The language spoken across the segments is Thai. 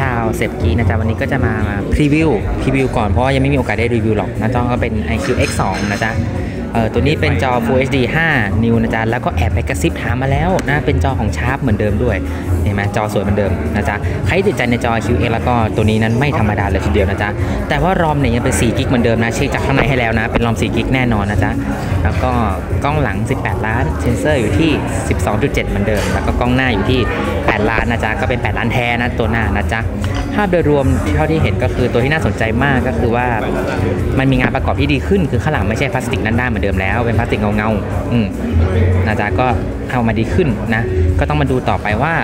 ชาวเซฟกีนะจ๊ะวันนี้ก็จะมาพรีวิวพรีวิวก่อนเพราะว่ายังไม่มีโอกาสได้รีวิวหรอกนะจอก็เป็น iQ X2 นะจ๊ะเออตัวนี้เป็นจอ Full HD 5 นิ้วนะจ๊ะ แล้วก็แอบไปกระซิบถามมาแล้วนะ เป็นจอของชาร์ปเหมือนเดิมด้วย เห็นไหมจอสวยเหมือนเดิมนะจ๊ะ ใครติดใจในจอ QX แล้วก็ตัวนี้นั้นไม่ธรรมดาเลยทีเดียวนะจ๊ะ แต่ว่ารอมเนี่ยยังเป็น4กิกเหมือนเดิมนะ เช็คจากข้างในให้แล้วนะ เป็นรอม4กิกแน่นอนนะจ๊ะ แล้วก็กล้องหลัง 18 ล้าน เซนเซอร์อยู่ที่ 12.7 เหมือนเดิม แล้วก็กล้องหน้าอยู่ที่ 8 ล้านนะจ๊ะก็เป็น 8 ล้านแท้นะตัวหน้านะจ๊ะภาพโดยรวมเท่าที่เห็นก็คือตัวที่น่าสนใจมากก็คือว่ามันมีงานประกอบที่ดีขึ้น คือข้างหลังไม่ใช่พลาสติกด้านๆเหมือนเดิมแล้วเป็นพลาสติกเงาๆอืมนะจ๊ะก็เอามาดีขึ้นนะก็ต้องมาดูต่อไปว่า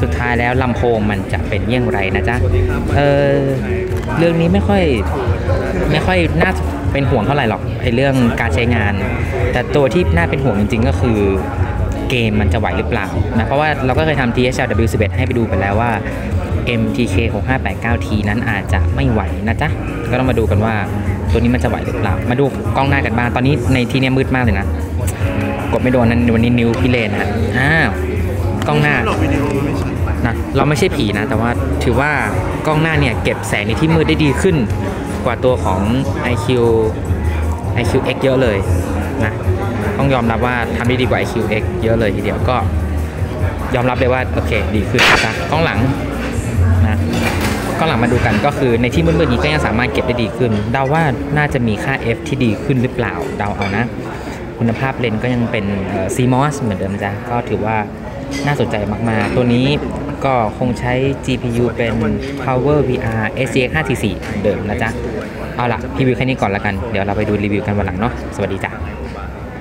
สุดท้ายแล้วลำโพงมันจะเป็นเยี่ยงไรนะจ๊ะเออเรื่องนี้ไม่ค่อยไม่ค่อยน่าเป็นห่วงเท่าไหร่หรอกไอ้เรื่องการใช้งาน แต่ตัวที่น่าเป็นห่วงจริงๆก็คือ เกมมันจะไหวหรือเปล่านะเพราะว่าเราก็เคยทำ THLW11 ให้ไปดูไปแล้วว่า MTK 6589T นั้นอาจจะไม่ไหวนะจ๊ะ ก็ต้องมาดูกันว่าตัวนี้มันจะไหวหรือเปล่า มาดูกล้องหน้ากันบ้างตอนนี้ในที่เนี้ยมืดมากเลยนะ กดไม่โดนนั้นวันนี้นิ้วพี่เลนฮะอ้าวกล้องหน้านะเราไม่ใช่ผีนะ แต่ว่าถือว่ากล้องหน้าเนี่ยเก็บแสงในที่มืดได้ดีขึ้น กว่าตัวของ IQ IQ X เยอะเลยนะ ต้องยอมรับว่าทำได้ดีกว่า IQ X เยอะเลยทีเดียวก็ยอมรับเลยว่าโอเค ดีขึ้นนะกล้องหลังนะกล้องหลังมาดูกันก็คือในที่มืดๆนี้ก็ยังสามารถเก็บได้ดีขึ้นเดาว่าน่าจะมีค่า f ที่ดีขึ้นหรือเปล่าเดาเอานะ คุณภาพเลนส์ก็ยังเป็นเอ่อ CMOS เหมือนเดิมจ้ะก็ถือว่าน่าสนใจมากๆ ตัวนี้ก็คงใช้ GPU เป็น Power VR SGX 544เหมือนเดิมนะจ๊ะ เอาละรีวิวแค่นี้ก่อนละกัน เดี๋ยวเราไปดูรีวิวกันวันหลังเนาะ สวัสดีจ้ะ